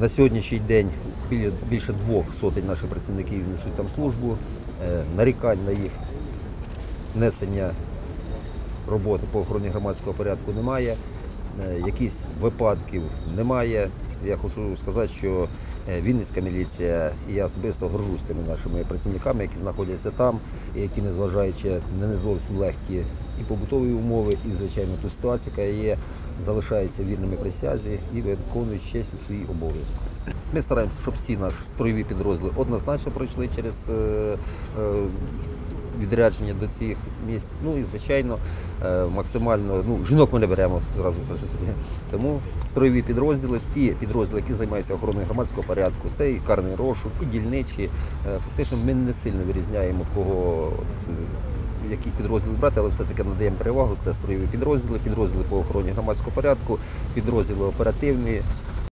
На сьогоднішній день більше двох сотень наших працівників несуть там службу. Е, Нарікань на їх несення роботи по охороні громадського порядку немає. Е, Якісь випадків немає. Я хочу сказати, що Вінницька міліція і я особисто горжусь тими нашими працівниками, які знаходяться там, і які, незважаючи на не зовсім легкі і побутові умови, і звичайно ту ситуацію, яка є, залишаються вірними присязі і виконують честь свої обов'язки. Ми стараємося, щоб всі наші строєві підрозділи однозначно пройшли через е, е, відрядження до цих місць. Ну і звичайно, е, максимально ну, жінок ми не беремо зразу. Тому строєві підрозділи, ті підрозділи, які займаються охороною громадського порядку, це і карний розшук, і дільничі. Е, Фактично ми не сильно вирізняємо кого. Які підрозділи брати, але все-таки надаємо перевагу. Це строєві підрозділи, підрозділи по охороні громадського порядку, підрозділи оперативні,